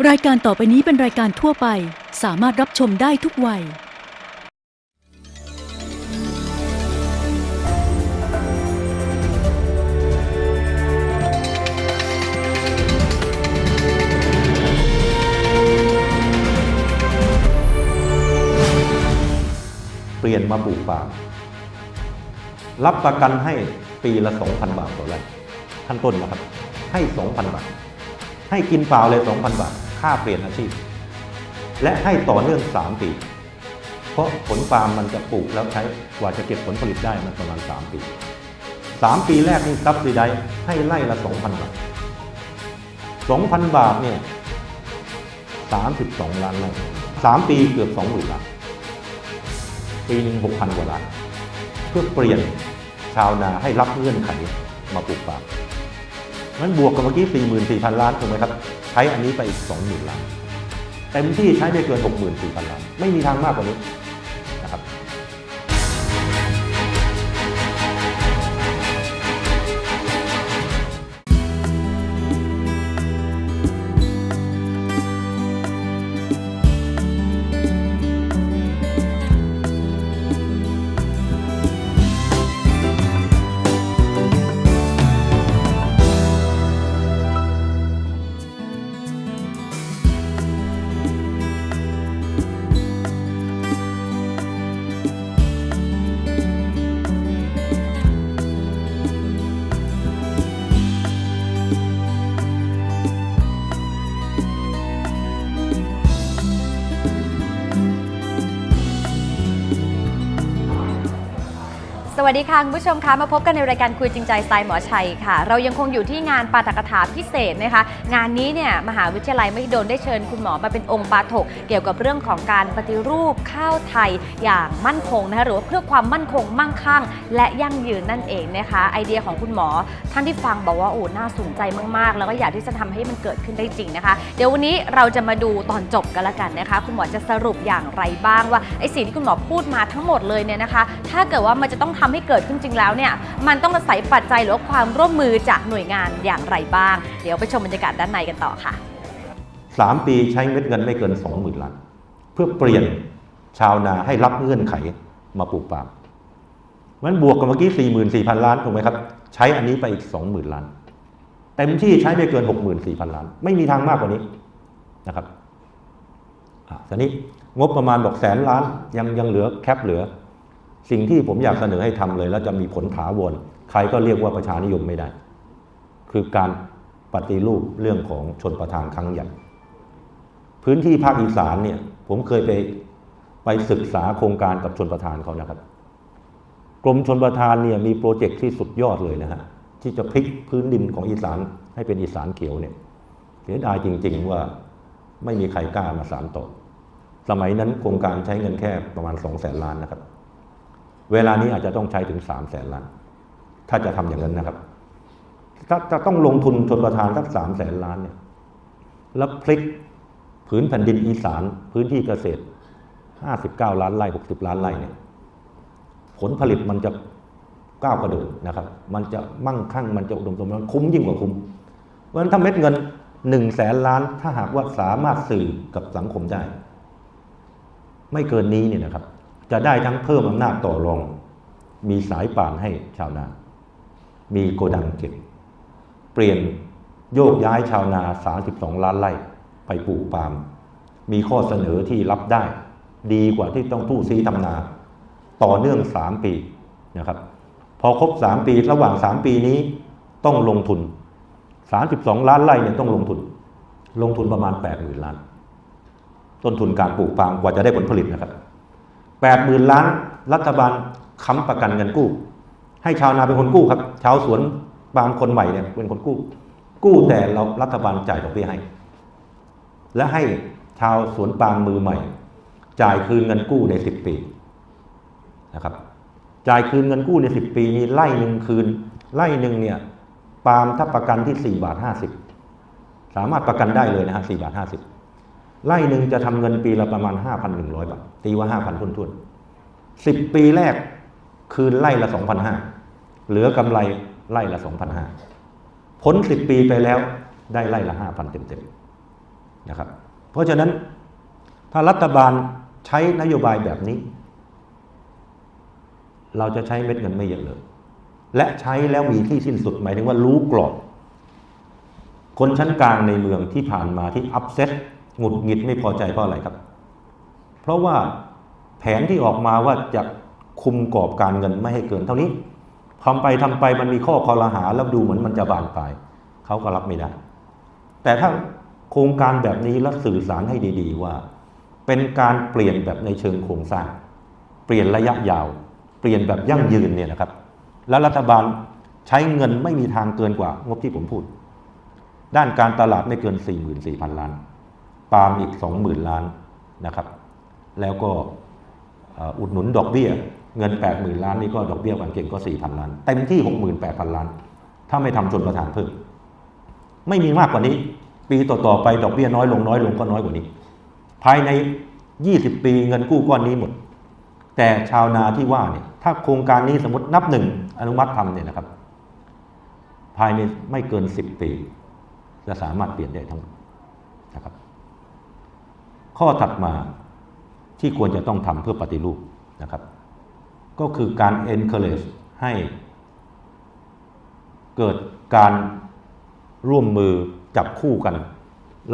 รายการต่อไปนี้เป็นรายการทั่วไป สามารถรับชมได้ทุกวัย เปลี่ยนมาปลูกป่า รับประกันให้ปีละ 2,000 บาทต่อไร่ขั้นต้นนะครับ ให้ 2,000 บาท ให้กินเปล่าเลย 2,000 บาท ค่าเปลี่ยนอาชีพ และให้ต่อเนื่อง 3 ปี เพราะผลปาล์มมันจะปลูกแล้วใช้กว่าจะเก็บผลผลิตได้มันประมาณ 3 ปี 3 ปีแรกนี่ซับซิไดให้ไร่ละ 2,000 บาท 2,000 บาทเนี่ย 32 ล้านไร่3ปีเกือบ 20,000ล้านปีหนึ่งหกพันกว่าล้าน เพื่อเปลี่ยนชาวนาให้รับเงื่อนไขมาปลูกปาล์มนั้นบวกกับเมื่อกี้ 44,000 ล้านถูกไหมครับ ใช้อันนี้ไปอีก20,000ล้านเต็มที่ใช้ไม่เกิน 64,000ล้านไม่มีทางมากกว่านี้ วัสดีค่ะคุณผู้ชมคะมาพบกันในรายการคุยจริงใจสไตล์หมอชัยค่ะ เรายังคงอยู่ที่งานปาฐกถาพิเศษนะคะ งานนี้เนี่ยมหาวิทยาลัยมหิดลได้เชิญคุณหมอมาเป็นองค์ปาถก เกี่ยวกับเรื่องของการปฏิรูปข้าวไทยอย่างมั่นคงนะคะหรือว่าเพื่อความมั่นคงมั่งคั่ง และยั่งยืนนั่นเองนะคะ ไอเดียของคุณหมอท่านที่ฟังบอกว่าโอ้น่าสนใจมากๆ แล้วก็อยากที่จะทำให้มันเกิดขึ้นได้จริงนะคะ เดี๋ยววันนี้เราจะมาดูตอนจบกันละกันนะคะ คุณหมอจะสรุปอย่างไรบ้างว่าไอสิ่งที่คุณหมอพูดมาทั้งหมดเลยเนี่ยนะคะ ถ้าเกิดว่ามันจะต้องทำให้เกิดขึ้นจริงแล้วเนี่ยมันต้องอาศัยปัจจัยหรือว่าความร่วมมือจากหน่วยงานอย่างไรบ้าง เดี๋ยวไปชมบรรยากาศด้านในกันต่อค่ะ 3 ปีใช้เม็ดเงินไม่เกิน 20,000ล้านเพื่อเปลี่ยนชาวนาให้รับเงื่อนไขมาปลูกป่าล์มมันบวกกับเมื่อกี้ 44,000 ล้านถูกไหมครับ ใช้อันนี้ไปอีก 20,000 ล้านเต็มที่ใช้ไม่เกิน 64,000 ล้าน ไม่มีทางมากกว่านี้นะครับอะทีนี้งบประมาณบอกแสนล้านยังยังเหลือแคปเหลือ สิ่งที่ผมอยากเสนอให้ทำเลย แล้วจะมีผลถาวรใครก็เรียกว่าประชานิยมไม่ได้ คือการปฏิรูปเรื่องของชนประทานครั้งใหญ่ พื้นที่ภาคอีสานเนี่ย ผมเคยไปไปศึกษาโครงการกับชนประทานเขานะครับ กรมชนประทานเนี่ยมีโปรเจกต์ที่สุดยอดเลยนะฮะที่จะพลิกพื้นดินของอีสานให้เป็นอีสานเขียวเนี่ยเสียดายจริง ๆ ว่าไม่มีใครกล้ามาสานต่อ สมัยนั้นโครงการใช้เงินแค่ประมาณสองแสนล้านนะครับ เวลานี้อาจจะต้องใช้ถึงสามแสนล้าน ถ้าจะทำอย่างนั้นนะครับ ถ้าจะต้องลงทุนชนประทานสักสามแสนล้านเนี่ย แล้วพลิกผืนแผ่นดินอีสานพื้นที่เกษตร59ล้านไร่60ล้านไร่เนี่ย ผลผลิตมันจะก้าวกระโดดนะครับ มันจะมั่งคั่ง มันจะอุดมสมบูรณ์คุ้มยิ่งกว่าคุ้ม เพราะฉะนั้นถ้าเม็ดเงิน1แสนล้าน ถ้าหากว่าสามารถสื่อกับสังคมได้ ไม่เกินนี้เนี่ยนะครับ จะได้ทั้งเพิ่มอำนาจต่อรอง มีสายป่านให้ชาวนา มีโกดังเก็บ เปลี่ยนโยกย้ายชาวนา 32 ล้านไร่ไปปลูกปาล์มมีข้อเสนอที่รับได้ ดีกว่าที่ต้องทู่ซีทำนา ต่อเนื่อง 3 ปีนะครับ พอครบ 3 ปีระหว่าง 3 ปีนี้ต้องลงทุน 32 ล้านไร่เนี่ยต้องลงทุน ลงทุนประมาณ 80,000 ล้าน ต้นทุนการปลูกปาล์มกว่าจะได้ผลผลิตนะครับ 80,000ล้านรัฐบาลค้ำประกันเงินกู้ ให้ชาวนาเป็นคนกู้ครับ ชาวสวนปาล์มคนใหม่เนี่ยเป็นคนกู้ กู้แต่เรารัฐบาลจ่ายดอกเบี้ยให้ และให้ชาวสวนปาล์มมือใหม่ จ่ายคืนเงินกู้ใน10ปีนะครับ จ่ายคืนเงินกู้ใน10ปีนี้ไล่หนึ่งคืนไล่หนึ่งเนี่ยปาล์มถ้าประกันที่4บาท50สามารถประกันได้เลยนะฮะ4บาท50 ไล่หนึ่งจะทำเงินปีละประมาณ 5,100 บาท ตีว่า 5,000ทุนๆ10ปีแรกคืนไล่ละ 2,500 เหลือกำไรไล่ละ 2,500พ้น10 ปีไปแล้วได้ไล่ละ 5,000 เต็มนะครับ เพราะฉะนั้นถ้ารัฐบาลใช้นโยบายแบบนี้ เราจะใช้เม็ดเงินไม่เยอะเลย และใช้แล้วมีที่สิ้นสุดหมายถึงว่ารู้กรอบคนชั้นกลางในเมืองที่ผ่านมาที่อัพเซ็ต หงุดหงิดไม่พอใจเพราะอะไรครับ เพราะว่าแผนที่ออกมาว่าจะคุมกรอบการเงินไม่ให้เกินเท่านี้ทำไปทำไปมันมีข้อคอรหาแล้วดูเหมือนมันจะบานปลายเขาก็รับไม่ได้ แต่ถ้าโครงการแบบนี้แล้วสื่อสารให้ดี ๆ ว่า เป็นการเปลี่ยนแบบในเชิงโครงสร้าง เปลี่ยนระยะยาว เปลี่ยนแบบยั่งยืนเนี่ยนะครับ แล้วรัฐบาลใช้เงินไม่มีทางเกินกว่างบที่ผมพูด ด้านการตลาดไม่เกิน 44,000 ล้าน ปาล์มอีก 20,000 ล้านนะครับ แล้วก็อุดหนุนดอกเบี้ย เงิน 80,000 ล้านนี่ก็ดอกเบี้ยกันเก่งก็ 4,000 ล้าน เต็มที่ 68,000 ล้าน ถ้าไม่ทำชนประทานเพิ่ม ไม่มีมากกว่านี้ ปีต่อๆไปดอกเบี้ยน้อยลงน้อยลงก็น้อยกว่านี้ ภายใน 20 ปีเงินกู้ก้อนนี้หมด แต่ชาวนาที่ว่าเนี่ยถ้าโครงการนี้สมมตินับหนึ่งอนุมัติทำเนี่ยนะครับ ภายในไม่เกิน 10 ปี จะสามารถเปลี่ยนได้ทั้งหมดนะครับ ข้อถัดมาที่ควรจะต้องทำเพื่อปฏิรูปนะครับ ก็คือการ encourage ให้เกิดการร่วมมือจับคู่กัน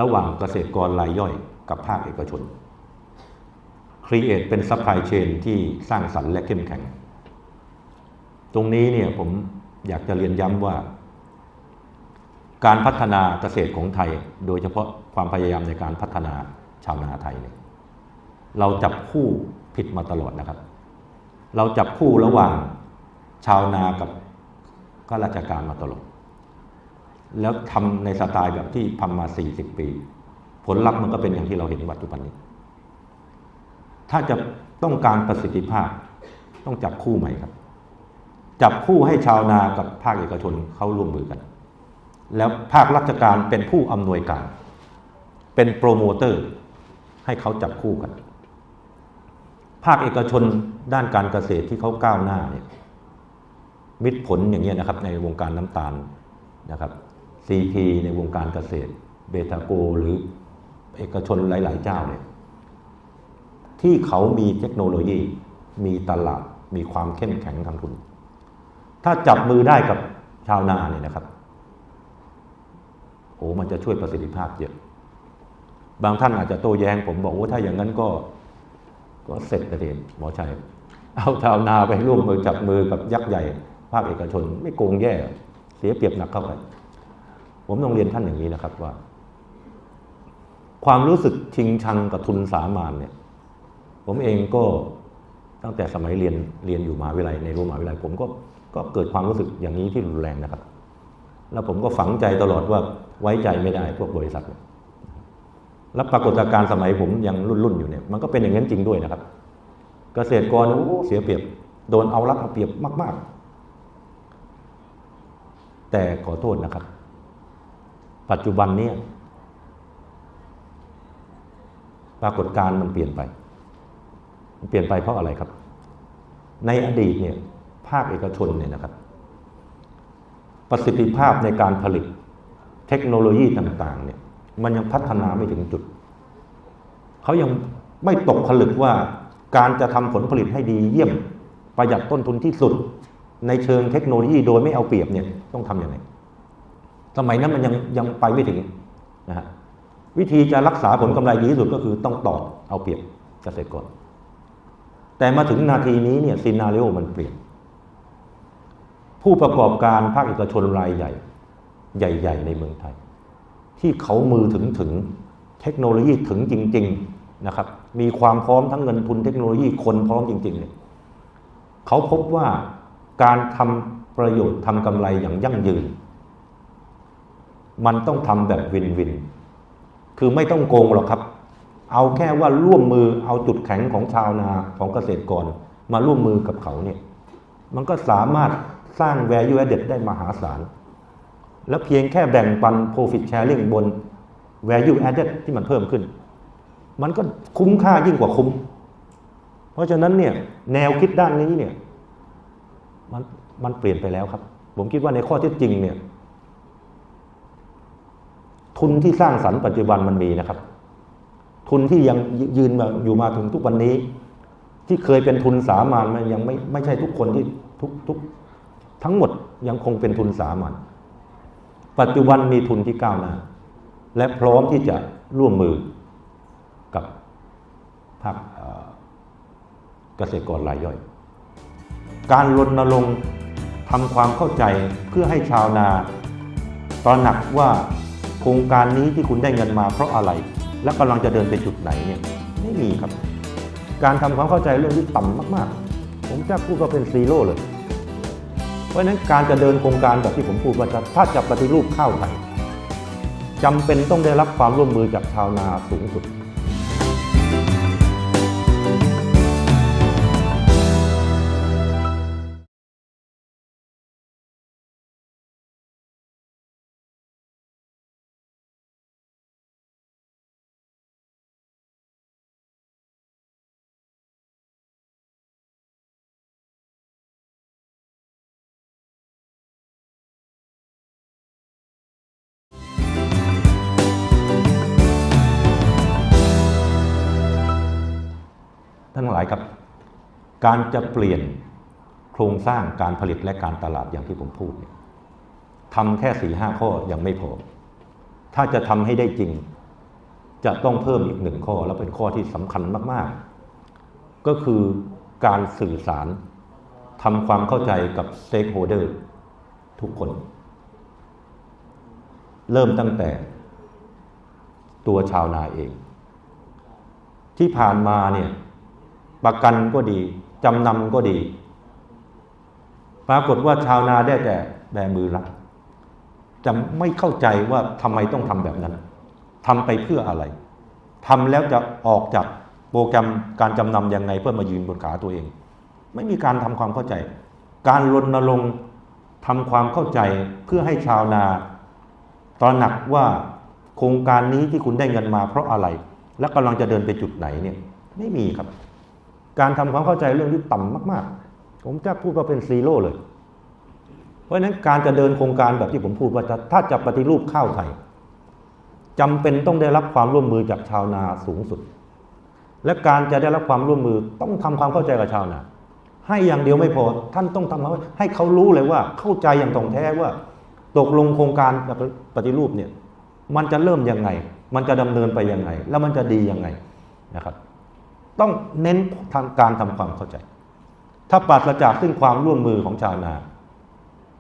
ระหว่างเกษตรกรรายย่อยกับภาคเอกชน create เป็น supply chain ที่สร้างสรรค์และเข้มแข็ง ตรงนี้เนี่ยผมอยากจะเรียนย้ำว่า การพัฒนาเกษตรของไทย โดยเฉพาะความพยายามในการพัฒนาาวนาไทยเนี่ยเราจับคู่ผิดมาตลอดนะครับ เราจับคู่ระหว่างชาวนากับข้าราชการมาตลอด แล้วทำในสไตล์แบบที่ทำมา 40 ปี ผลลัพธ์มันก็เป็นอย่างที่เราเห็นปัจจุบันนี้ ถ้าจะต้องการประสิทธิภาพต้องจับคู่ใหม่ครับ จับคู่ให้ชาวนากับภาคเอกชนเข้าร่วมมือกัน แล้วภาคราชการเป็นผู้อำนวยการ เป็นโปรโมเตอร์ ให้เขาจับคู่กัน ภาคเอกชนด้านการเกษตรที่เขาก้าวหน้าเนี่ยมิตรผลอย่างเงี้ยนะครับในวงการน้ำตาลนะครับ CP ในวงการเกษตรเบทาโกหรือเอกชนหลาย ๆ เจ้าเนี่ยที่เขามีเทคโนโลยี มีตลาด มีความเข้มแข็งทางทุน ถ้าจับมือได้กับชาวนาเนี่ยนะครับโอ้มันจะช่วยประสิทธิภาพเยอะ บางท่านอาจจะโต้แย้งผมบอกว่าถ้าอย่างนั้นก็ ก็เสร็จประเด็นหมอชัย เอาชาวนาไปร่วมมือจับมือกับยักษ์ใหญ่ ภาคเอกชน ไม่โกงแย่ เสียเปรียบหนักเข้าไป ผมต้องเรียนท่านอย่างนี้นะครับว่า ความรู้สึกชิงชังกับทุนสามานเนี่ย ผมเองก็ตั้งแต่สมัยเรียนเรียนอยู่มหาวิทยาลัยในรั้วมหาวิทยาลัยผมก็ก็เกิดความรู้สึกอย่างนี้ที่รุนแรงนะครับ แล้วผมก็ฝังใจตลอดว่าไว้ใจไม่ได้พวกบริษัทเนี่ย แล้วปรากฏการณ์สมัยผมยังรุ่นๆอยู่เนี่ยมันก็เป็นอย่างนั้นจริงด้วยนะครับ เกษตรกรเสียเปรียบ โดนเอารัดเอาเปรียบมาก ๆ แต่ขอโทษนะครับ ปัจจุบันเนี้ปรากฏการณ์มันเปลี่ยนไป มันเปลี่ยนไปเพราะอะไรครับ ในอดีตเนี่ยภาคเอกชนเนี่ยนะครับ ประสิทธิภาพในการผลิตเทคโนโลยีต่างๆเนี่ย มันยังพัฒนาไม่ถึงจุด เขายังไม่ตกผลึกว่าการจะทำผลผลิตให้ดีเยี่ยมประหยัดต้นทุนที่สุด ในเชิงเทคโนโลยีโดยไม่เอาเปรียบเนี่ยต้องทำยังไงสมัยนั้นมันยังยังไปไม่ถึงนะฮะวิธีจะรักษาผลกำไรดีที่สุดก็คือต้องตอดเอาเปรียบเกษตรกรแต่มาถึงนาทีนี้เนี่ยซีนารีโอมันเปลี่ยน ผู้ประกอบการภาคเอกชนรายใหญ่ ใหญ่ ๆ ในเมืองไทย ที่เขามือถึงถึงเทคโนโลยีถึงจริง ๆนะครับ มีความพร้อมทั้งเงินทุนเทคโนโลยีคนพร้อมจริงๆเนี่ยเขาพบว่าการทำประโยชน์ทำกำไรอย่างยั่งยืน มันต้องทำแบบวินวิน คือไม่ต้องโกงหรอกครับ เอาแค่ว่าร่วมมือเอาจุดแข็งของชาวนาของเกษตรกร มาร่วมมือกับเขาเนี่ยมันก็สามารถสร้าง value added ได้มหาศาล แล้วเพียงแค่แบ่งปัน profit sharing บน value added ที่มันเพิ่มขึ้น มันก็คุ้มค่ายิ่งกว่าคุ้ม เพราะฉะนั้นเนี่ยแนวคิดด้านนี้เนี่ยมันมันเปลี่ยนไปแล้วครับ ผมคิดว่าในข้อเท็จจริงเนี่ยทุนที่สร้างสรรค์ปัจจุบันมันมีนะครับ ทุนที่ยังยืนมาอยู่มาถึงทุกวันนี้ ที่เคยเป็นทุนสามัญมันยังไม่ไม่ใช่ทุกคนที่ทุกทุกทั้งหมดยังคงเป็นทุนสามัญ ปัจจุบันมีทุนที่ก้าวหน้า และพร้อมที่จะร่วมมือกับภาคเกษตรกรรายย่อย การรณรงค์ทำความเข้าใจเพื่อให้ชาวนาตระหนักว่าโครงการนี้ที่คุณได้เงินมาเพราะอะไร และกำลังจะเดินไปจุดไหนเนี่ยไม่มีครับ การทำความเข้าใจเรื่องที่ต่ำมาก ๆ ผมจะพูดว่าเป็นซีโร่เลย ราะฉะนั้นการจะเดินโครงการแบบที่ผมพูดว่าจะถ้าจะปฏิรูปข้าวไทยจำเป็นต้องได้รับความร่วมมือจากชาวนาสูงสุด ท่านทั้งหลายครับ การจะเปลี่ยนโครงสร้างการผลิตและการตลาดอย่างที่ผมพูดเนี่ยทำแค่สี่ห้าข้อยังไม่พอ ถ้าจะทำให้ได้จริง จะต้องเพิ่มอีกหนึ่งข้อ และเป็นข้อที่สำคัญมาก ๆ ก็คือการสื่อสารทำความเข้าใจกับสเต็กโฮเดอร์ทุกคน เริ่มตั้งแต่ ตัวชาวนาเอง ที่ผ่านมาเนี่ย ประกันก็ดี จำนำก็ดี ปรากฏว่าชาวนาได้แต่แบมือรับจะไม่เข้าใจว่าทำไมต้องทำแบบนั้นทำไปเพื่ออะไรทำแล้วจะออกจากโปรแกรมการจำนำยังไงเพื่อมายืนบนขาตัวเอง ไม่มีการทำความเข้าใจ การรณรงค์ทำความเข้าใจเพื่อให้ชาวนาตระหนักว่าโครงการนี้ที่คุณได้เงินมาเพราะอะไร และกำลังจะเดินไปจุดไหนเนี่ยไม่มีครับ การทำความเข้าใจเรื่องที่ต่ำมาก ๆ ผมจะพูดว่าเป็นซีโร่เลย เพราะฉะนั้นการจะเดินโครงการแบบที่ผมพูดว่าถ้าจะปฏิรูปข้าวไทยจำเป็นต้องได้รับความร่วมมือจากชาวนาสูงสุด และการจะได้รับความร่วมมือต้องทำความเข้าใจกับชาวนา ให้อย่างเดียวไม่พอท่านต้องทำให้เขารู้เลยว่าเข้าใจอย่างตรงแท้ว่า ตกลงโครงการปฏิรูปเนี่ยมันจะเริ่มยังไง มันจะดำเนินไปยังไง แล้วมันจะดียังไงนะครับ ต้องเน้นทางการทำความเข้าใจ ถ้าปราศจากซึ่งความร่วมมือของชาวนา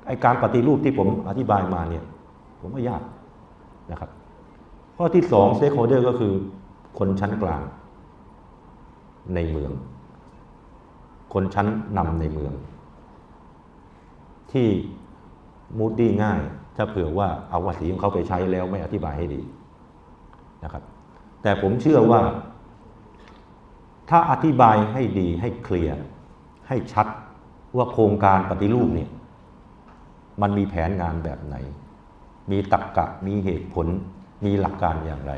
ไอการปฏิรูปที่ผมอธิบายมาเนี่ย ผมว่ายากนะครับ ข้อที่สองสเต็กโฮเดอร์ก็คือคนชั้นกลางในเมือง คนชั้นนำในเมือง ที่มูดดี้ง่าย ถ้าเผื่อว่าเอาภาษีของเขาไปใช้แล้วไม่อธิบายให้ดีนะครับ แต่ผมเชื่อว่า ถ้าอธิบายให้ดีให้เคลียร์ให้ชัดว่าโครงการปฏิรูปเนี่ยมันมีแผนงานแบบไหน มีตรรกกะมีเหตุผล มีหลักการอย่างไร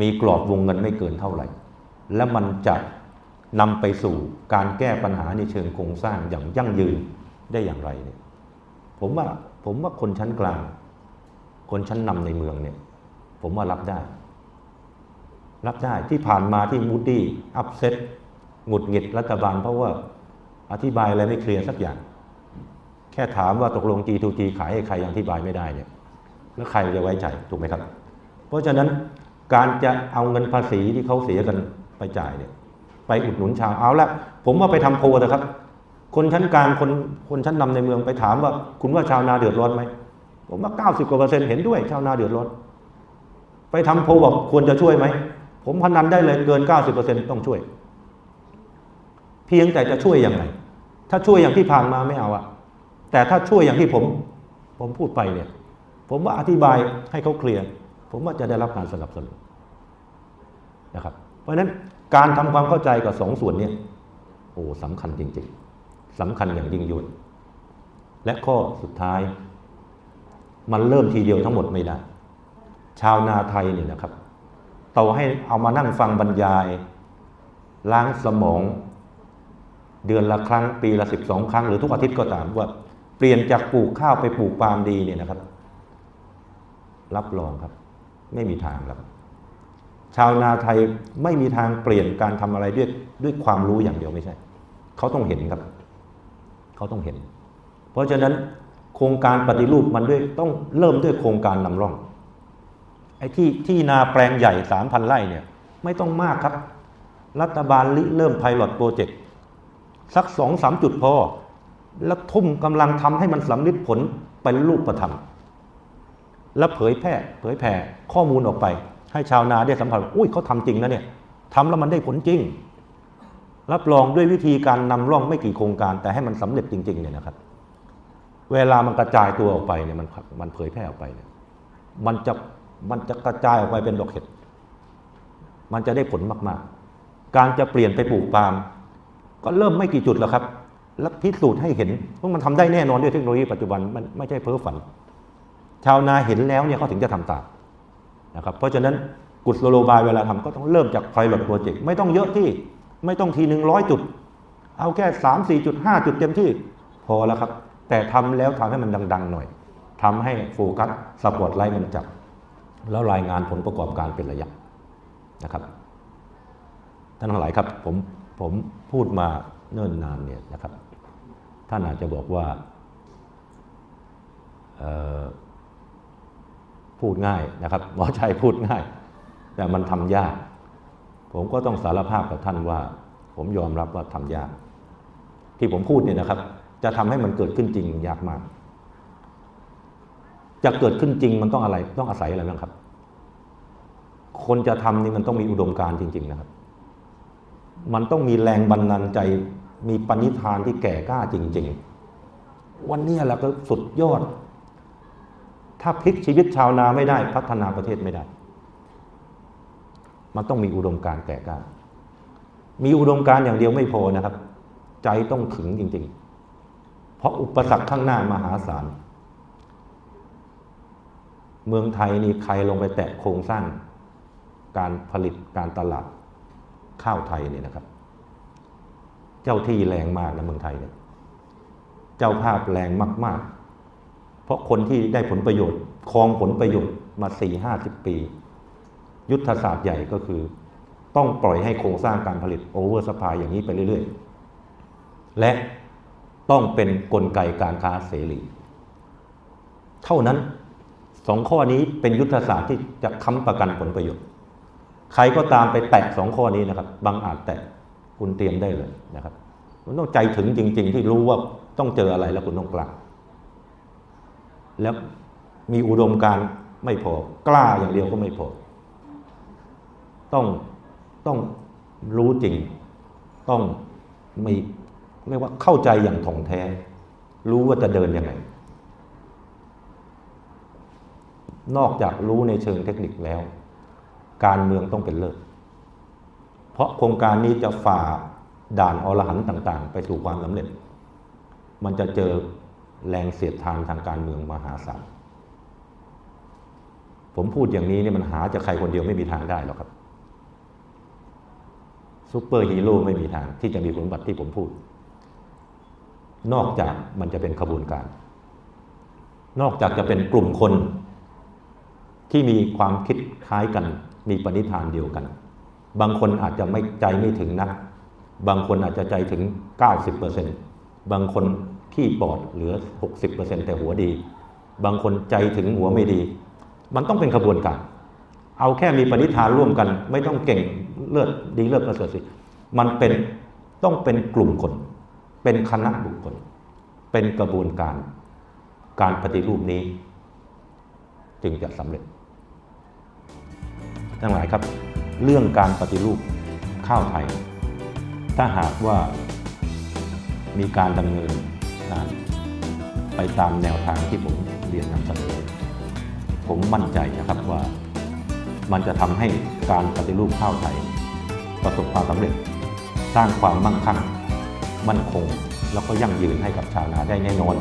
มีกรอบวงเงินไม่เกินเท่าไหร่ และมันจะนำไปสู่การแก้ปัญหาในเชิงโครงสร้างอย่างยั่งยืนได้อย่างไรเนี่ยผมว่าผมว่าคนชั้นกลาง คนชั้นนำในเมืองเนี่ย ผมว่ารับได้ รับได้ที่ผ่านมาที่มูดี้อัพเซ็ตหงุดหงิดรัฐบาลเพราะว่าอธิบายอะไรไม่เคลียร์สักอย่าง แค่ถามว่าตกลง G2G ขายให้ใครยังอธิบายไม่ได้เนี่ยแล้วใครจะไว้ใจถูกไหมครับ เพราะฉะนั้นการจะเอาเงินภาษีที่เขาเสียกันไปจ่ายเนี่ย ไปอุดหนุนชาวเอาละผมว่าไปทำโพลนะครับ คนชั้นกลางคนคนชั้นนำในเมืองไปถามว่า คุณว่าชาวนาเดือดร้อนไหมผมว่า 90กว่าเปอร์เซ็นต์เห็นด้วยชาวนาเดือดร้อนไปทำโพลบอกควรจะช่วยไหม ผมพนันได้เลยเกิน 90%ต้องช่วย เพียงแต่จะช่วยยังไงถ้าช่วยอย่างที่ผ่านมาไม่เอาอะแต่ถ้าช่วยอย่างที่ผม ผมพูดไปเนี่ย ผมว่าอธิบายให้เขาเคลียร์ผมว่าจะได้รับการสนับสนุนนะครับ เพราะฉะนั้นการทำความเข้าใจกับสองส่วนเนี้โอ้สำคัญจริง ๆสำคัญอย่างยิ่งยวดและข้อสุดท้าย มันเริ่มทีเดียวทั้งหมดไม่ได้ชาวนาไทยเนี่ยนะครับ ต่อให้เอามานั่งฟังบรรยาย ล้างสมอง เดือนละครั้งปีละสิบสองครั้ง หรือทุกอาทิตย์ก็ตามว่า เปลี่ยนจากปลูกข้าวไปปลูกปาล์มดีเนี่ยนะครับ รับรองครับ ไม่มีทางครับ ชาวนาไทยไม่มีทางเปลี่ยนการทำอะไรด้วยด้วยความรู้อย่างเดียวไม่ใช่ เขาต้องเห็นครับ เขาต้องเห็น เพราะฉะนั้นโครงการปฏิรูปมันด้วยต้องเริ่มด้วยโครงการนำร่อง ไอ้ที่ที่นาแปลงใหญ่สามพันไร่เนี่ยไม่ต้องมากครับ รัฐบาลริเริ่มไพลอตโปรเจกต์สักสองสามจุดพอ แล้วทุ่มกำลังทำให้มันสำลิดผลเป็นรูปธรรม แล้วเผยแพร่เผยแผ่ข้อมูลออกไป ให้ชาวนาได้สัมผัสอุ้ยเขาทำจริงนะเนี่ยทำแล้วมันได้ผลจริง รับรองด้วยวิธีการนำร่องไม่กี่โครงการ แต่ให้มันสำเร็จจริงๆเนี่ยนะครับ เวลามันกระจายตัวออกไปเนี่ยมันมันเผยแพร่ออกไปเนี่ยมันจะ มันจะกระจายออกไปเป็นดอกเห็ด มันจะได้ผลมาก ๆ การจะเปลี่ยนไปปลูกปาล์มก็เริ่มไม่กี่จุดแล้วครับ แล้วพิสูจน์ให้เห็นว่ามันทำได้แน่นอนด้วยเทคโนโลยีปัจจุบันมันไม่ใช่เพ้อฝัน ชาวนาเห็นแล้วเนี่ยเขาถึงจะทำตามนะครับ เพราะฉะนั้นกุศโลบายเวลาทำก็ต้องเริ่มจากไพลอตโปรเจกต์ไม่ต้องเยอะที่ไม่ต้องทีหนึ่งร้อยจุด เอาแค่สามสี่จุดห้าจุดเต็มที่พอแล้วครับ แต่ทำแล้วทำให้มันดัง ๆ หน่อยทำให้โฟกัสสปอตไลท์มันจับ แล้วรายงานผลประกอบการเป็นระยะนะครับท่านทั้งหลายครับผมผมพูดมาเนิ่นนานเนี่ยนะครับ ท่านอาจจะบอกว่าพูดง่ายนะครับหมอชัยพูดง่าย แต่มันทำยาก ผมก็ต้องสารภาพกับท่านว่า ผมยอมรับว่าทำยาก ที่ผมพูดเนี่ยนะครับ จะทำให้มันเกิดขึ้นจริงยากมาก จะเกิดขึ้นจริงมันต้องอะไรต้องอาศัยอะไรบ้างครับ คนจะทำนี่มันต้องมีอุดมการณ์จริง ๆ นะครับ มันต้องมีแรงบันดาลใจมีปณิธานที่แก่กล้าจริง ๆ วันนี้แหละก็สุดยอด ถ้าพลิกชีวิตชาวนาไม่ได้พัฒนาประเทศไม่ได้ มันต้องมีอุดมการณ์แก่กล้า มีอุดมการณ์อย่างเดียวไม่พอนะครับ ใจต้องถึงจริง ๆ เพราะอุปสรรคข้างหน้ามหาศาล เมืองไทยนี่ใครลงไปแตะโครงสร้างการผลิตการตลาดข้าวไทยเนี่ยนะครับ เจ้าที่แรงมากนะเมืองไทยเนี่ย เจ้าภาพแรงมาก ๆ เพราะคนที่ได้ผลประโยชน์ครองผลประโยชน์มาสี่ห้าสิบปี ยุทธศาสตร์ใหญ่ก็คือ ต้องปล่อยให้โครงสร้างการผลิตโอเวอร์สปายอย่างนี้ไปเรื่อย ๆ และต้องเป็นนกลไกการค้าเสรี เท่านั้น สองข้อนี้เป็นยุทธศาสตร์ที่จะค้ำประกันผลประโยชน์ ใครก็ตามไปแตะสองข้อนี้นะครับบางอาจแตะคุณเตรียมได้เลยนะครับมันต้องใจถึงจริง ๆ ที่รู้ว่าต้องเจออะไรแล้วคุณต้องกล้าแล้วมีอุดมการไม่พอกล้าอย่างเดียวก็ไม่พอ ต้องต้องรู้จริง ต้องมีเรียกว่าเข้าใจอย่างถ่องแท้ รู้ว่าจะเดินยังไง นอกจากรู้ในเชิงเทคนิคแล้ว การเมืองต้องเป็นเลิศเพราะโครงการนี้จะฝ่าด่านอรหันต่าง ๆ ไปสู่ความสำเร็จ มันจะเจอแรงเสียดทานทางการเมืองมหาศาลผมพูดอย่างนี้เนี่ยมันหาจากใครคนเดียวไม่มีทางได้หรอกครับซูเปอร์ฮีโร่ไม่มีทางที่จะมีผลบัตรที่ผมพูด นอกจากมันจะเป็นขบวนการ นอกจากจะเป็นกลุ่มคน ที่มีความคิดคล้ายกัน มีปณิธานเดียวกัน บางคนอาจจะไม่ใจไม่ถึงนัก บางคนอาจจะใจถึง 90%บางคนขี้ปอดเหลือ 60%แต่หัวดี บางคนใจถึงหัวไม่ดี มันต้องเป็นขบวนการ เอาแค่มีปณิธานร่วมกัน ไม่ต้องเก่งเลิศดีเลิศประเสริฐสิมันเป็นต้องเป็นกลุ่มคน เป็นคณะบุคคล เป็นกระบวนการ การปฏิรูปนี้ จึงจะสำเร็จ ทั้งหลายครับ เรื่องการปฏิรูปข้าวไทย ถ้าหากว่ามีการดำเนินงานไปตามแนวทางที่ผมเรียนนำเสนอผมมั่นใจนะครับว่ามันจะทำให้การปฏิรูปข้าวไทย ประสบความสำเร็จ สร้างความมั่งคั่ง มั่นคง แล้วก็ยั่งยืนให้กับชาวนาได้แน่นอน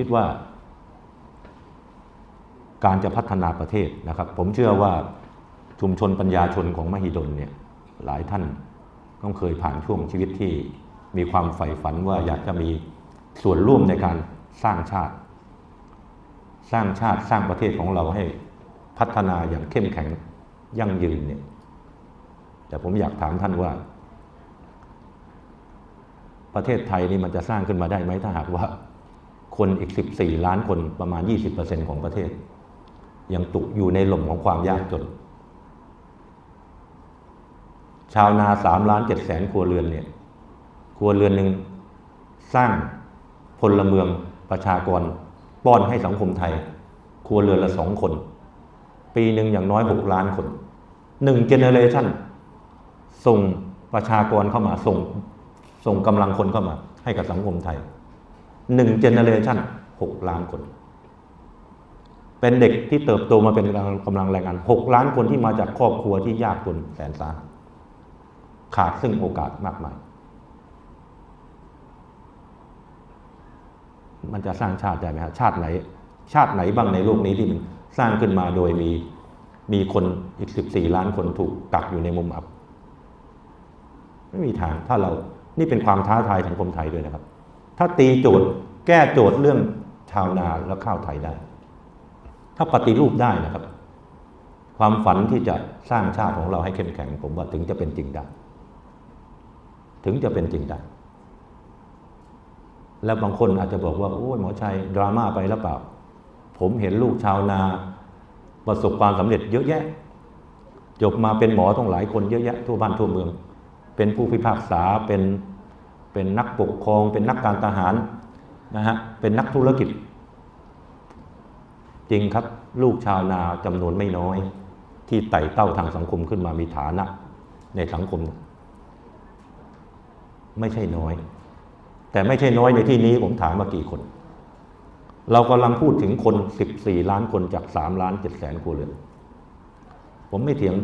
คิดว่า การจะพัฒนาประเทศนะครับ ผมเชื่อว่าชุมชนปัญญาชนของมหิดลเนี่ยหลายท่านต้องเคยผ่านช่วงชีวิตที่มีความใฝ่ฝันว่าอยากจะมีส่วนร่วมในการสร้างชาติ สร้างชาติสร้างประเทศของเราให้พัฒนาอย่างเข้มแข็งยั่งยืนเนี่ยแต่ผมอยากถามท่านว่า ประเทศไทยนี่มันจะสร้างขึ้นมาได้ไหมถ้าหากว่า คนอีก 14 ล้านคนประมาณ 20%ของประเทศ ยังตุกอยู่ในหล่มของความยากจน ชาวนา 3 ล้าน7แสนครัวเรือนเนี่ยครัวเรือนหนึ่งสร้างพลเมืองประชากรป้อนให้สังคมไทย ครัวเรือนละสองคน ปีหนึ่งอย่างน้อย 6 ล้านคนหนึ่งเจเนเรชันส่งประชากรเข้ามาส่งส่งกำลังคนเข้ามาให้กับสังคมไทย หนึ่งเจเนเรชันหกล้านคน เป็นเด็กที่เติบโตมาเป็นกำลังแรงงานหกล้านคนที่มาจากครอบครัวที่ยากจนแสนสาหัสขาดซึ่งโอกาสมากมาย มันจะสร้างชาติได้ไหมฮะชาติไหน ชาติไหนบ้างในโลกนี้ที่มันสร้างขึ้นมาโดยมีมีคนอีกสิบสี่ล้านคนถูกกักอยู่ในมุมอับ ไม่มีทางถ้าเรานี่เป็นความท้าทายสังคมไทยด้วยนะครับ ถ้าตีโจทย์แก้โจทย์เรื่องชาวนาและข้าวไทยได้ ถ้าปฏิรูปได้นะครับ ความฝันที่จะสร้างชาติของเราให้เข้มแข็ง ผมว่าถึงจะเป็นจริงได้ ถึงจะเป็นจริงได้ แล้วบางคนอาจจะบอกว่า โอ้ยหมอชัยดราม่าไปแล้วเปล่า ผมเห็นลูกชาวนาประสบความสำเร็จเยอะแยะ จบมาเป็นหมอต้องหลายคนเยอะแยะทั่วบ้านทั่วเมือง เป็นผู้พิพากษาเป็น เป็นนักปกครอง เป็นนักการทหารนะฮะเป็นนักธุรกิจ จริงครับลูกชาวนาจำนวนไม่น้อย ที่ไต่เต้าทางสังคมขึ้นมามีฐานะ ในสังคม ไม่ใช่น้อย แต่ไม่ใช่น้อยในที่นี้ผมถามมากี่คน เรากำลังพูดถึงคน 14 ล้านคนจาก 3 ล้าน7แสนครัวเรือนผมไม่เถียง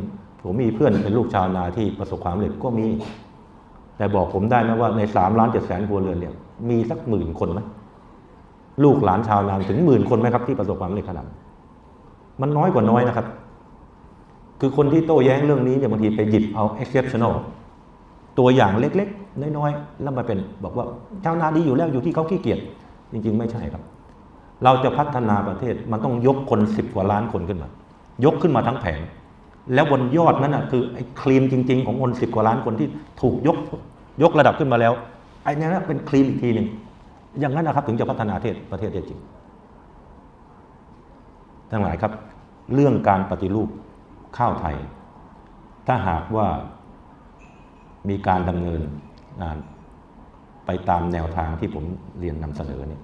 ผมมีเพื่อนเป็นลูกชาวนาที่ประสบความสำเร็จก็มี แต่บอกผมได้ไหมว่าใน3ล้าน7แสนครัวเรือนเนี่ยมีสักหมื่นคนไหมลูกหลานชาวนาถึงหมื่นคนไหมครับที่ประสบความสำเร็จขนาดมันน้อยกว่าน้อยนะครับ คือคนที่โต้แย้งเรื่องนี้เนี่ยบางทีไปหยิบเอา exceptional ตัวอย่างเล็ก ๆ น้อยๆแล้วมาเป็นบอกว่าชาวนาดีอยู่แล้วอยู่ที่เขาขี้เกียจจริง ๆ ไม่ใช่ครับ เราจะพัฒนาประเทศมันต้องยกคนสิบกว่าล้านคนขึ้นมา ยกขึ้นมาทั้งแผง แล้วบนยอดนั้นนะคือไอ้ครีมจริง ๆ ของคนสิบกว่าล้านคนที่ถูกยกยกระดับขึ้นมาแล้วไอ้นี่นะเป็นครีมอีกทีหนึ่งอย่างนั้นนะครับถึงจะพัฒนาประเทศประเทศได้จริง ทั้งหลายครับ เรื่องการปฏิรูปข้าวไทย ถ้าหากว่ามีการดำเนินงานไปตามแนวทางที่ผมเรียนนำเสนอเนี่ย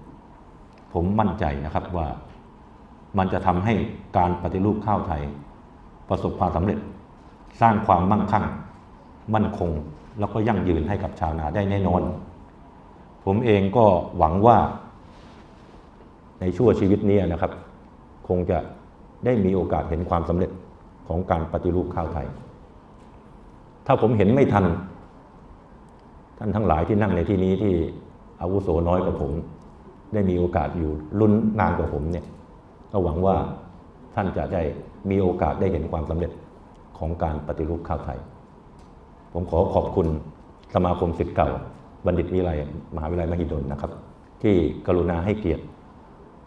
ผมมั่นใจนะครับว่ามันจะทำให้การปฏิรูปข้าวไทย ประสบความสำเร็จ สร้างความมั่งคั่ง มั่นคง แล้วก็ยั่งยืนให้กับชาวนาได้แน่นอน ผมเองก็หวังว่า ในชั่วชีวิตนี้นะครับ คงจะได้มีโอกาสเห็นความสำเร็จของการปฏิรูปข้าวไทย ถ้าผมเห็นไม่ทัน ท่านทั้งหลายที่นั่งในที่นี้ที่อาวุโสน้อยกว่าผม ได้มีโอกาสอยู่รุ่นนานกว่าผมเนี่ยก็หวังว่า ท่านจะได้มีโอกาสได้เห็นความสำเร็จของการปฏิรูปข้าวไทย ผมขอขอบคุณสมาคมศิษย์เก่า บัณฑิตวิไลมหาวิทยาลัยมหิดลนะครับ ที่กรุณาให้เกียรติ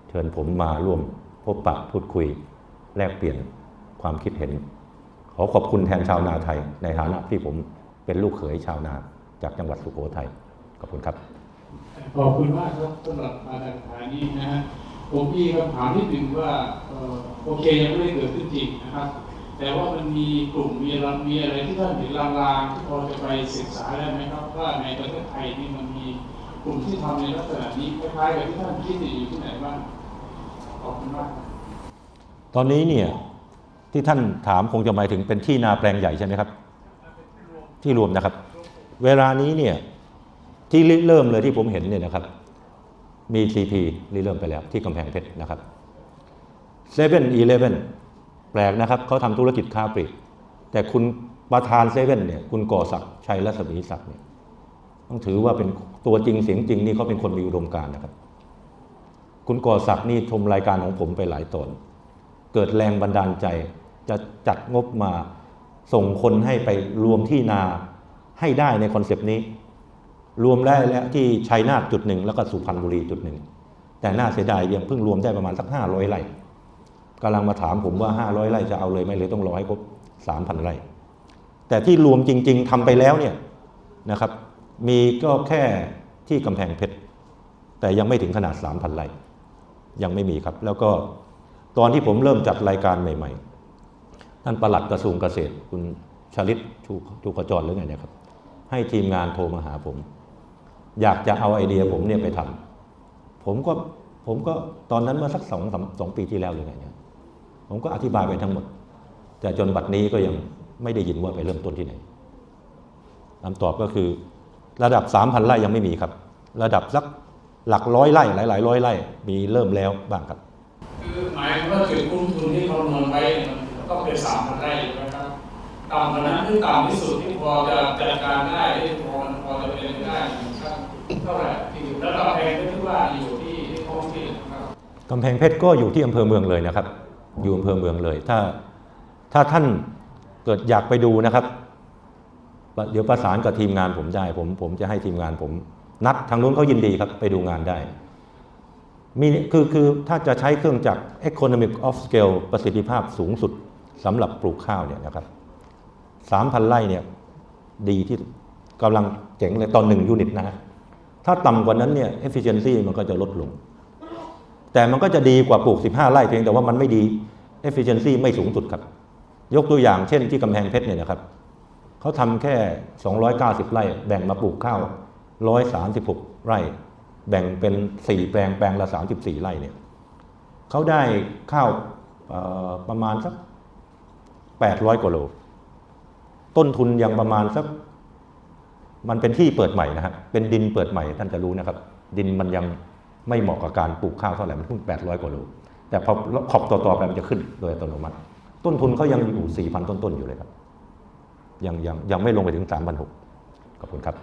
เชิญผมมาร่วมพบปะพูดคุย แลกเปลี่ยนความคิดเห็น ขอขอบคุณแทนชาวนาไทย ในฐานะที่ผมเป็นลูกเขยชาวนาจากจังหวัดสุโขทัยขอบคุณครับ ขอบคุณมากครับสำหรับมาตรฐานนี้นะฮะ ผมมีคำถามนิดนึงว่าโอเคยังไม่ได้เกิดขึ้นจริงนะครับ แต่ว่ามันมีกลุ่มมีรัมีอะไรที่ท่านเห็นลางๆที่พอจะไปศึกษาได้ไหมครับ ว่าในประเทศไทยนี่มันมีกลุ่มที่ทำในลักษณะนี้คล้ายๆกับที่ท่านคิดอยู่ที่ไหนบ้างขอบคุณมากตอนนี้เนี่ยที่ท่านถามคงจะหมายถึงเป็นที่นาแปลงใหญ่ใช่ไหมครับ ที่รวมนะครับ เวลานี้เนี่ยที่เริ่มเลยที่ผมเห็นเนี่ยนะครับ มี CP ริเริ่มไปแล้วที่กำแพงเพชรนะครับเซเว่นอีเลฟเว่นแปลกนะครับเขาทำธุรกิจค้าปลีกแต่คุณประธานเซเว่นเนี่ยคุณก่อศักดิ์ชัยรัศมีศักดิ์เนี่ยต้องถือว่าเป็นตัวจริงเสียงจริงนี่เขาเป็นคนมีอุดมการนะครับ คุณก่อศักดิ์นี่ชมรายการของผมไปหลายตอนเกิดแรงบันดาลใจจะจัดงบมาส่งคนให้ไปรวมที่นาให้ได้ในคอนเซปต์นี้ รวมได้แล้วที่ชัยนาทจุดหนึ่งแล้วก็สุพรรณบุรีจุดหนึ่งแต่น่าเสียดายยังเพิ่งรวมได้ประมาณสักห้าร้อยไร่กำลังมาถามผมว่าห้าร้อยไร่จะเอาเลยไหมหรือต้องรอให้ครบสามพันไร่แต่ที่รวมจริง ๆทำไปแล้วเนี่ยนะครับ มีก็แค่ที่กำแพงเพชรแต่ยังไม่ถึงขนาด3,000ไร่ยังไม่มีครับ แล้วก็ตอนที่ผมเริ่มจัดรายการใหม่ ๆ ท่านประหลัดกระทรวงเกษตรคุณชลิตชูชูขจรหรือไงเนี่ยครับให้ทีมงานโทรมาหาผม อยากจะเอาไอเดียผมเนี่ยไปทำผมก็ผมก็ตอนนั้นเมื่อสักสองสองปีที่แล้วหรือไงเนี่ยผมก็อธิบายไปทั้งหมด แต่จนบัดนี้ก็ยังไม่ได้ยินว่าไปเริ่มต้นที่ไหนคำตอบก็คือ ระดับ3,000ไร่ยังไม่มีครับ ระดับสักหลักร้อยไร่หลายๆร้อยไร่มีเริ่มแล้วบ้างครับ คือหมายความว่าจุดคุ้มทุนที่คำนวณไว้มันต้องเป็นสามพันไร่ใช่ไหมครับต่ำกว่านั้นคือต่ำที่สุดที่พอจะจัดการได้ที่พอ เท่าไหร่ที่อยู่แล้วก็แพงก็ที่ว่าอยู่ที่ที่ท้องที่ครับกำแพงเพชรก็อยู่ที่อำเภอเมืองเลยนะครับ อยู่อำเภอเมืองเลย ถ้าถ้าท่านเกิดอยากไปดูนะครับ เดี๋ยวประสานกับทีมงานผมได้ ผมผมจะให้ทีมงานผม นัดทางนู้นเขายินดีครับไปดูงานได้มีคือคือถ้าจะใช้เครื่องจักร economic of scale ประสิทธิภาพสูงสุดสำหรับปลูกข้าวเนี่ยนะครับสามพันไร่เนี่ยดีที่กำลังเจ๋งเลยตอนหนึ่งยูนิตนะฮะ ถ้าต่ำกว่านั้นเนี่ย efficiency มันก็จะลดลง แต่มันก็จะดีกว่าปลูก 15 ไร่เพียงแต่ว่ามันไม่ดี efficiency ไม่สูงสุดครับ ยกตัวอย่างเช่นที่กำแพงเพชรเนี่ยนะครับเขาทำแค่ 290 ไร่ แบ่งมาปลูกข้าว 136 ไร่ แบ่งเป็น 4 แปลงแปลงละ 34 ไร่เนี่ยเขาได้ข้าวประมาณสัก 800กว่าโล ต้นทุนยังประมาณสัก มันเป็นที่เปิดใหม่นะฮะเป็นดินเปิดใหม่ท่านจะรู้นะครับ ดินมันยังไม่เหมาะกับการปลูกข้าวเท่าไหร่มันเพิ่ง800 กว่าโลแต่พอขอบต่อๆไปมันจะขึ้นโดยอัตโนมัติ ต้นทุนเขายังอยู่4,000 ต้นๆอยู่เลยครับ ยังยังยังไม่ลงไปถึง3,600ขอบคุณครับ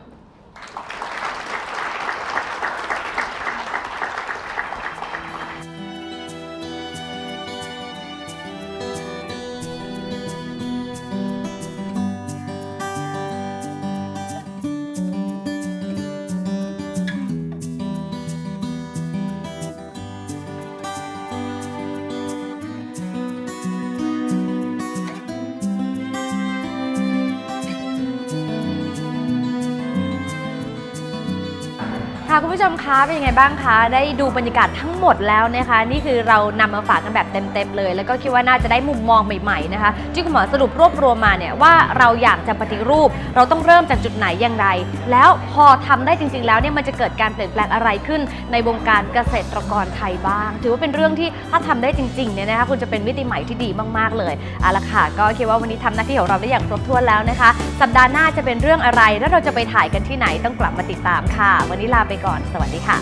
ค่ะคุณผู้ชมคะเป็นยังไงบ้างคะ ได้ดูบรรยากาศทั้งหมดแล้วนะคะ นี่คือเรานำมาฝากกันแบบเต็มๆเลย แล้วก็คิดว่าน่าจะได้มุมมองใหม่ๆนะคะที่คุณหมอสรุปรวบรวมมาเนี่ยว่าเราอยากจะปฏิรูป เราต้องเริ่มจากจุดไหนอย่างไร แล้วพอทำได้จริง ๆ แล้วเนี่ยมันจะเกิดการเปลี่ยนแปลงอะไรขึ้น ในวงการเกษตรกรไทยบ้าง ถือว่าเป็นเรื่องที่ถ้าทำได้จริงๆเนี่ยนะคะคุณจะเป็นมิติใหม่ที่ดีมากๆเลยเอาละค่ะก็คิดว่าวันนี้ทำหน้าที่ของเราได้อย่างครบถ้วนแล้วนะคะ สัปดาห์หน้าจะเป็นเรื่องอะไร และเราจะไปถ่ายกันที่ไหนต้องกลับมาติดตามค่ะ วันนี้ลาไปก่อน สวัสดีค่ะ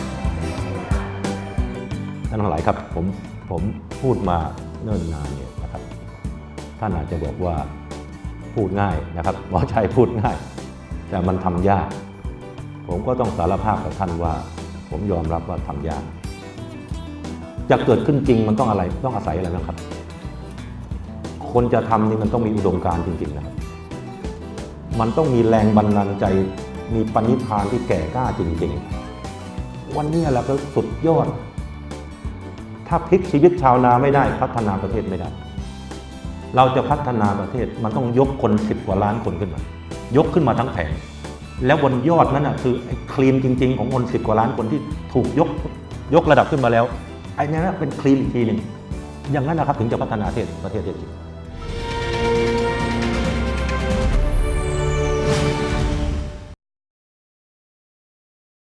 ท่านทั้งหลายครับผมผมพูดมาเนิ่นนานเนี่ยนะครับ ท่านอาจจะบอกว่าพูดง่ายนะครับหมอชัยพูดง่าย แต่มันทำยาก ผมก็ต้องสารภาพกับท่านว่า ผมยอมรับว่าทำยาก จะเกิดขึ้นจริงมันต้องอะไรต้องอาศัยอะไรนะครับ คนจะทำนี่มันต้องมีอุดมการณ์จริงๆนะ มันต้องมีแรงบันดาลใจ มีปณิธานที่แก่กล้าจริงๆ วันนี้แหละก็สุดยอด ถ้าพลิกชีวิตชาวนาไม่ได้พัฒนาประเทศไม่ได้ เราจะพัฒนาประเทศมันต้องยกคนสิบกว่าล้านคนขึ้นมา ยกขึ้นมาทั้งแผง แล้วบนยอดนั้นนะคือไอ้ครีมจริง ๆ ของคนสิบกว่าล้านคนที่ถูกยกยกระดับขึ้นมาแล้วไอ้นั่นะเป็นครีมอีกทีหนึ่งอย่างนั้นนะครับถึงจะพัฒนาประเทศประเทศจริง